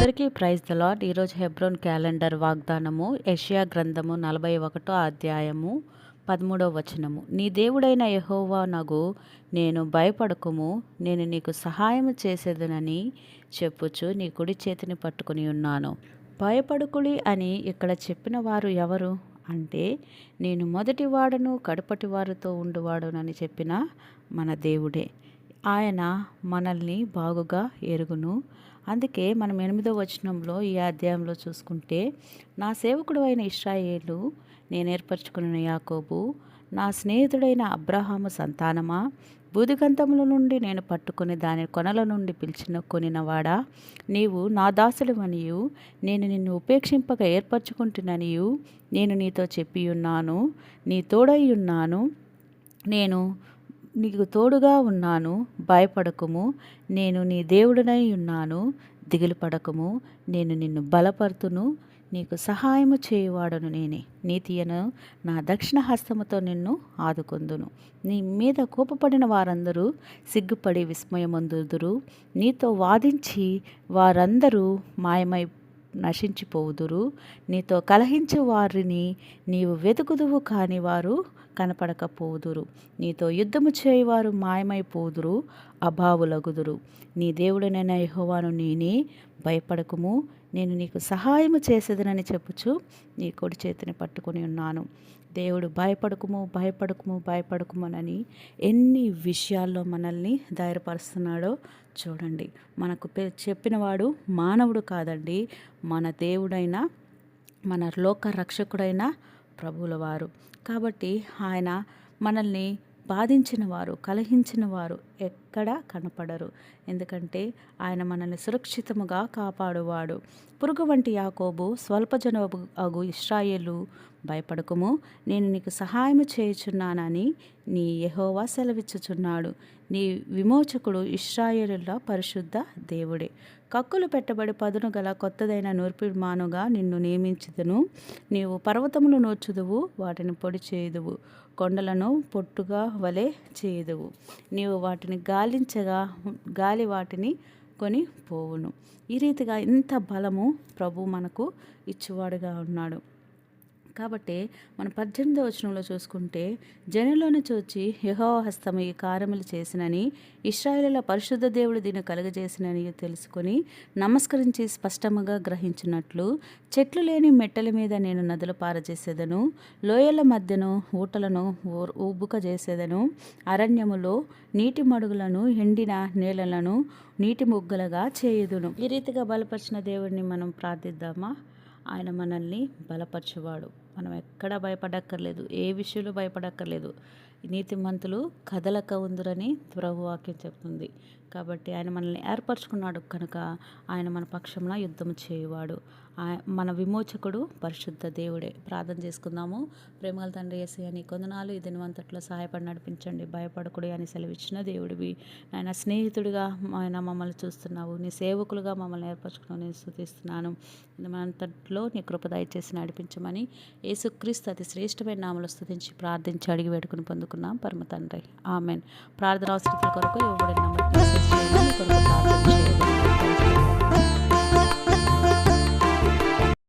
అందరికీ praise the lord ఈరోజు Hebron calendar వాగ్దానము ఏషియా గ్రంథము నలభై ఒకటో అధ్యాయము పదమూడవ వచనము. నీ దేవుడైన యెహోవా నగు నేను భయపడకుము నేను నీకు సహాయము చేసేదనని చెప్పుచు నీ కుడి చేతిని పట్టుకుని ఉన్నాను. భయపడుకుడి అని ఇక్కడ చెప్పిన వారు ఎవరు? అంటే నేను మొదటి వాడను కడపటి వారితో ఉండువాడునని చెప్పిన మన దేవుడే. ఆయన మనల్ని బాగుగా ఎరుగును అందుకే మనం ఎనిమిదో వచనంలో ఈ అధ్యాయంలో చూసుకుంటే నా సేవకుడు అయిన ఇస్రాయేలు నేను ఏర్పరచుకున్న యాకోబు నా స్నేహితుడైన అబ్రహాము సంతానమా? బూదిగంతముల నుండి నేను పట్టుకుని దాని కొనల నుండి పిలిచిన కొనినవాడా? నీవు నా దాసుడివనియు నేను నిన్ను ఉపేక్షింపక ఏర్పరచుకుంటున్ననియు నేను నీతో చెప్పియున్నాను నీ తోడై ఉన్నాను నేను నీకు తోడుగా ఉన్నాను భయపడకుము. నేను నీ దేవుడనై ఉన్నాను దిగులు పడకము. నేను నిన్ను బలపరుతును. నీకు సహాయము చేయువాడను నేనే. నీతియను నా దక్షిణ హస్తముతో నిన్ను ఆదుకొందును. నీ మీద కోపపడిన వారందరూ సిగ్గుపడి విస్మయమందుదురు. నీతో వాదించి వారందరూ మాయమై నశించిపోవుదురు. నీతో కలహించు వారిని నీవు వెతుకుదువు కాని వారు కనపడకపోదురు. నీతో యుద్ధము చేయవారు మాయమైపోదురు అభావులగుదురు. నీ దేవుడనైన యహోవాను నేనే భయపడకుము. నేను నీకు సహాయము చేసేదనని చెప్పుచు నీ కొడి చేతిని పట్టుకొని ఉన్నాను. దేవుడు భయపడకుము భయపడకుము భయపడకుమనని ఎన్ని విషయాల్లో మనల్ని ధైర్యపరుస్తున్నాడో చూడండి. మనకు చెప్పినవాడు మానవుడు కాదండి. మన దేవుడైన మన లోక రక్షకుడైన ప్రభువుల వారు. కాబట్టి ఆయన మనల్ని బాధించిన వారు కలహించిన వారు ఎక్కడా కనపడరు. ఎందుకంటే ఆయన మనల్ని సురక్షితముగా కాపాడువాడు. పురుగు వంటి యాకోబు స్వల్పజనోబు అగు ఇస్రాయేలు భయపడకుము. నేను నీకు సహాయము చేయుచున్నానని నీ యహోవా సెలవిచ్చుచున్నాడు. నీ విమోచకుడు ఇస్రాయేలుల పరిశుద్ధ దేవుడే. కక్కులు పెట్టబడి పదును గల కొత్తదైన నూర్పిమానుగా నిన్ను నియమించుదును. నీవు పర్వతములు నూర్చుదువు వాటిని పొడి చేయుదువు. కొండలను పొట్టుగా వలె చేయుదువు. నీవు వాటిని గాలించగా గాలి వాటిని కొని పోవును. ఈ రీతిగా ఇంత బలము ప్రభు మనకు ఇచ్చువాడుగా ఉన్నాడు. కాబట్టి మన పద్దెనిమిదవ వచనంలో చూసుకుంటే జనులను చూచి యహో హస్తం ఈ కార్యములు చేసినని ఇస్రాయేలుల పరిశుద్ధ దేవుడు దీన్ని కలుగజేసినని తెలుసుకొని నమస్కరించి స్పష్టముగా గ్రహించినట్లు చెట్లు లేని మెట్టల మీద నేను నదులు పారజేసేదను లోయల మధ్యను ఊటలను ఊబుక చేసేదను అరణ్యములో నీటి మడుగులను ఎండిన నేలలను నీటి ముగ్గలుగా చేయుదును. ఈ రీతిగా బలపరిచిన దేవుడిని మనం ప్రార్థిద్దామా? ఆయన మనల్ని బలపరచేవాడు. మనం ఎక్కడ భయపడక్కర్లేదు ఏ విషయంలో భయపడక్కర్లేదు. నీతిమంతులు కదలక ఉందిరని ప్రభు వాక్యం చెప్తుంది. కాబట్టి ఆయన మనల్ని ఏర్పరచుకున్నాడు కనుక ఆయన మన పక్షంలో యుద్ధం చేయువాడు. మన విమోచకుడు పరిశుద్ధ దేవుడే. ప్రార్థన చేసుకుందాము. ప్రేమల తండ్రి ఏసీ అని కొందనాలు ఈ దినవంతట్లో సహాయపడి నడిపించండి. భయపడకుడి అని సెలవిచ్చిన దేవుడివి. ఆయన స్నేహితుడిగా ఆయన మమ్మల్ని చూస్తున్నావు. నీ సేవకులుగా మమ్మల్ని ఏర్పరచుకుని నేను స్థుతిస్తున్నాను అంతట్లో నీ కృప దయచేసి నడిపించమని యేసుక్రీస్తు అతి శ్రేష్టమైన నామలు స్థుతించి ప్రార్థించి అడిగి వేడుకుని వేడుకున్నాం పరమ తండ్రి ఆమెన్. ప్రార్థన అవసరతల కొరకు ఇవ్వబడిన